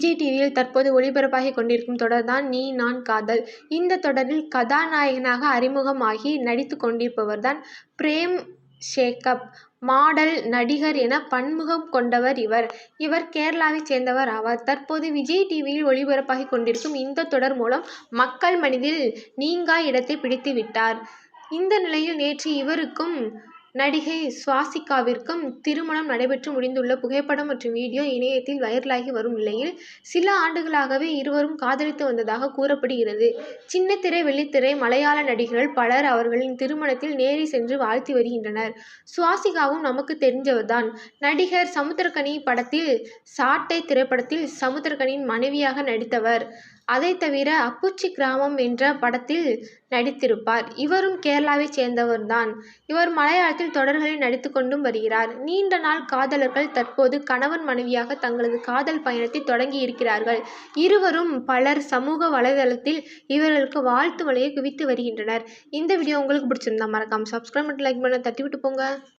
விஜய் டிவியில் தற்போது ஒளிபரப்பாகி கொண்டிருக்கும் தொடர் தான் நீ நான் காதல். இந்த தொடரில் கதாநாயகனாக அறிமுகமாகி நடித்துக் கொண்டிருப்பவர் தான் பிரேம் ஷேக்கப் மாடல், நடிகர் என பன்முகம் கொண்டவர் இவர். இவர் கேரளாவைச் சேர்ந்தவர் ஆவார். தற்போது விஜய் டிவியில் ஒளிபரப்பாகி கொண்டிருக்கும் இந்த தொடர் மூலம் மக்கள் மனதில் நீங்கா இடத்தை பிடித்து விட்டார். இந்த நிலையில் நேற்று இவருக்கும் நடிகை சுவாசிகாவிற்கும் திருமணம் நடைபெற்று முடிந்துள்ள புகைப்படம் மற்றும் வீடியோ இணையத்தில் வைரலாகி வரும் நிலையில், சில ஆண்டுகளாகவே இருவரும் காதலித்து வந்ததாக கூறப்படுகிறது. சின்னத்திரை, வெள்ளித்திரை மலையாள நடிகர்கள் பலர் அவர்களின் திருமணத்தில் நேரில் சென்று வாழ்த்தி வருகின்றனர். சுவாசிகாவும் நமக்கு தெரிஞ்சவர் தான். நடிகர் சமுத்திரக்கனி படத்தில் சாட்டை திரைப்படத்தில் சமுத்திரக்கனியின் மனைவியாக நடித்தவர். அதைத் தவிர அப்புச்சி கிராமம் என்ற படத்தில் நடித்திருப்பார். இவரும் கேரளாவைச் சேர்ந்தவர் தான். இவர் மலையாளத்தில் தொடர்களில் நடித்து கொண்டும் வருகிறார். நீண்ட நாள் காதலர்கள் தற்போது கணவன், மனைவியாக தங்களது காதல் பயணத்தை தொடங்கி இருக்கிறார்கள். இருவரும் பலர் சமூக வலைதளத்தில் இவர்களுக்கு வாழ்த்து மழையை குவித்து வருகின்றனர். இந்த வீடியோ உங்களுக்கு பிடிச்சிருந்தா மறக்காம சப்ஸ்கிரைப் மட்டும் லைக் பண்ண தட்டி விட்டு போங்க.